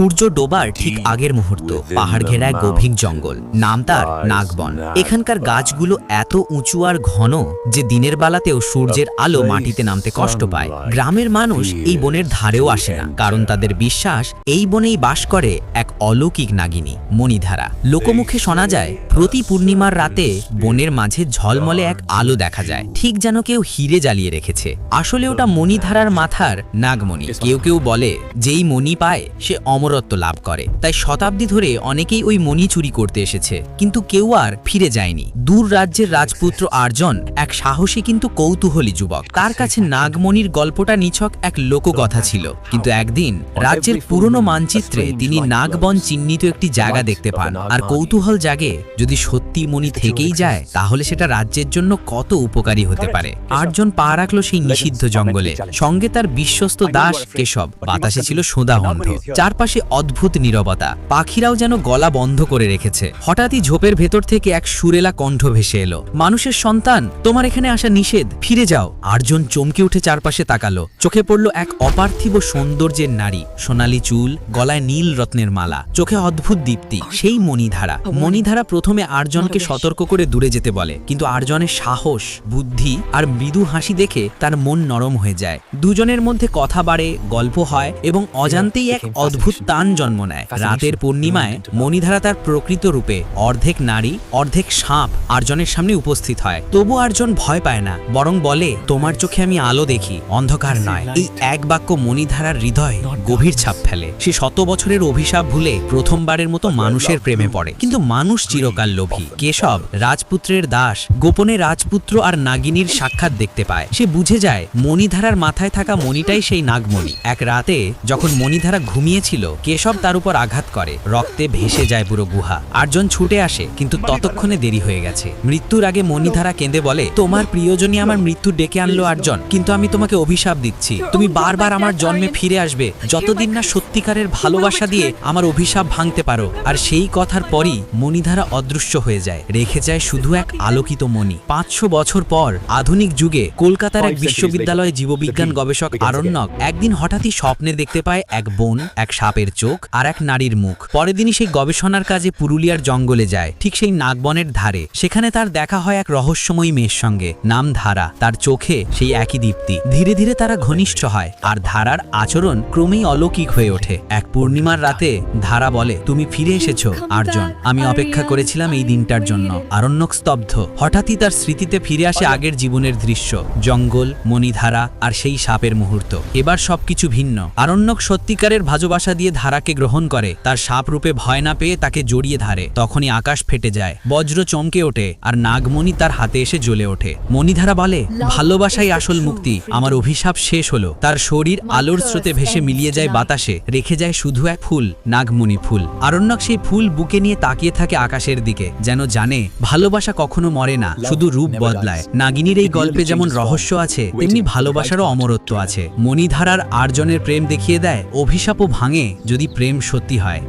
সূর্য ডোবার ঠিক আগের মুহূর্ত। পাহাড় ঘেরা গভীর জঙ্গল। নাম তার নাগবন। এখানকার গাছগুলো এত উঁচু আর ঘন যে দিনের বেলাতেও সূর্যের আলো মাটিতে নামতে কষ্ট পায়। গ্রামের মানুষ এই বনের ধারেও আসে না কারণ তাদের বিশ্বাস এই বনেই বাস করে এক অলৌকিক নাগিনী মণিধারা। লোকমুখে শোনা যায় প্রতি পূর্ণিমার রাতে বনের মাঝে ঝলমলে এক আলো দেখা যায় ঠিক যেন কেউ হিরে জ্বালিয়ে রেখেছে। আসলে ওটা মণিধারার মাথার নাগমণি। কেউ কেউ বলে যেই মণি পায় সে অমরত্ব লাভ করে। তাই শতাব্দী ধরে অনেকেই ওই মণি চুরি করতে এসেছে। কিন্তু কেউ আর ফিরে যায়নি। দূর রাজ্যের রাজপুত্র আর্জন এক সাহসী কিন্তু কৌতূহলী যুবক। তার কাছে নাগমণির গল্পটা নিছক এক লোককথা ছিল। কিন্তু একদিন রাজ্যের পুরনো মানচিত্রে তিনি নাগবন চিহ্নিত একটি জায়গা দেখতে পান। আর কৌতূহল জাগে, যদি সত্যি মণি থেকেই যায়, তাহলে সেটা রাজ্যের জন্য কত উপকারী হতে পারে। আটজন পা রাখল সেই নিষিদ্ধ জঙ্গলে। সঙ্গে তার বিশ্বস্ত দাস কেশব। বাতাসে ছিল সোদাহন্ধ চারপাশে অদ্ভুত নীরবতা। পাখিরাও যেন গলা বন্ধ করে রেখেছে। হঠাৎই ঝোপের ভেতর থেকে এক সুরেলা কণ্ঠ ভেসে এলো। মানুষের সন্তান তোমার এখানে আসা নিষেধ। ফিরে যাও। আটজন চমকে উঠে চারপাশে তাকালো। চোখে পড়ল এক অপার্থিব সৌন্দর্যের নারী। সোনালী চুল গলায় নীল রত্নের মালা। চোখে অদ্ভুত দীপ্তি। সেই মণিধারা। মণিধারা প্রথমে আর্জনকে সতর্ক করে দূরে যেতে বলে। কিন্তু আর্জনের সাহস বুদ্ধি আর মৃদু হাসি দেখে তার মন নরম হয়ে যায়। দুজনের মধ্যে কথা বাড়ে গল্প হয় এবং অজান্তেই এক অদ্ভুত টান জন্ম নেয়। রাতের পূর্ণিমায় মণিধারা তার প্রকৃত রূপে অর্ধেক নারী অর্ধেক সাপ আর্জনের সামনে উপস্থিত হয়। তবু আর্জন ভয় পায় না বরং বলে তোমার চোখে আমি আলো দেখি অন্ধকার নয়। এই এক বাক্য মণিধারার হৃদয় গভীর ছাপ ফেলে। সে শত বছরের অভিশাপ ভুলে প্রথমবারের মতো মানুষের প্রেমে পড়ে। কিন্তু মানুষ চিরকাল লোভী। কেশব, রাজপুত্রের দাস, গোপনে রাজপুত্র আর নাগিনীর সাক্ষাৎ দেখতে পায়। সে বুঝে যায়, মণিধারার মাথায় থাকা মণিটাই সেই নাগমণি। এক রাতে, যখন মণিধারা ঘুমিয়েছিল, কেশব তার উপর আঘাত করে। রক্তে ভেসে যায় পুরো গুহা। আটজন ছুটে আসে, কিন্তু ততক্ষণে দেরি হয়ে গেছে। মৃত্যুর আগে মণিধারা কেঁদে বলে, তোমার প্রিয়জনই আমার মৃত্যু ডেকে আনলো আটজন। কিন্তু আমি তোমাকে অভিশাপ দিচ্ছি। তুমি বারবার আমার জন্মে ফিরে আসবে। যতদিন না সত্যিকারের ভালোবাসা দিয়ে আমার অভিশাপ ভাঙতে পারো। আর সেই কথার পরই মণিধারা অদৃশ্য হয়ে যায়। রেখে যায় শুধু এক আলোকিত মণি। পাঁচশো বছর পর আধুনিক যুগে কলকাতার এক বিশ্ববিদ্যালয়ে জীববিজ্ঞান গবেষক আরণ্যক একদিন হঠাৎই স্বপ্নে দেখতে পায় এক বোন এক সাপের চোখ আর এক নারীর মুখ। পরের দিনই সেই গবেষণার কাজে পুরুলিয়ার জঙ্গলে যায়। ঠিক সেই নাগবনের ধারে। সেখানে তার দেখা হয় এক রহস্যময়ী মেয়ের সঙ্গে। নাম ধারা। তার চোখে সেই একই দীপ্তি। ধীরে ধীরে তারা ঘনিষ্ঠ হয়। আর ধারার আচরণ ক্রমেই অলৌকিক ওঠে। এক পূর্ণিমার রাতে ধারা বলে, তুমি ফিরে এসেছ, আর্জন। আমি অপেক্ষা করেছিলাম এই দিনটার জন্য। আরণ্যক স্তব্ধ। হঠাৎই তার স্মৃতিতে ফিরে আসে আগের জীবনের দৃশ্য, জঙ্গল, মণিধারা আর সেই সাপের মুহূর্ত। এবার সবকিছু ভিন্ন। আরণ্যক সত্যিকারের ভাজবাসা দিয়ে ধারাকে গ্রহণ করে। তার সাপ রূপে ভয় না পেয়ে তাকে জড়িয়ে ধারে। তখনই আকাশ ফেটে যায়, বজ্র চমকে ওঠে আর নাগমণি তার হাতে এসে জ্বলে ওঠে। মণিধারা বলে, ভালোবাসাই আসল মুক্তি। আমার অভিশাপ শেষ হলো। তার শরীর আলোর স্রোতে ভেসে মিলিয়ে যায় বাতাসে। রেখে যায় শুধু এক ফুল নাগমণি ফুল। আরণ্যক সেই ফুল বুকে নিয়ে তাকিয়ে থাকে আকাশের দিকে যেন জানে ভালোবাসা কখনো মরে না শুধু রূপ বদলায়। নাগিনীর এই গল্পে যেমন রহস্য আছে তেমনি ভালোবাসারও অমরত্ব আছে। মণিধারার আর্জনের প্রেম দেখিয়ে দেয় অভিশাপও ভাঙে যদি প্রেম সত্যি হয়।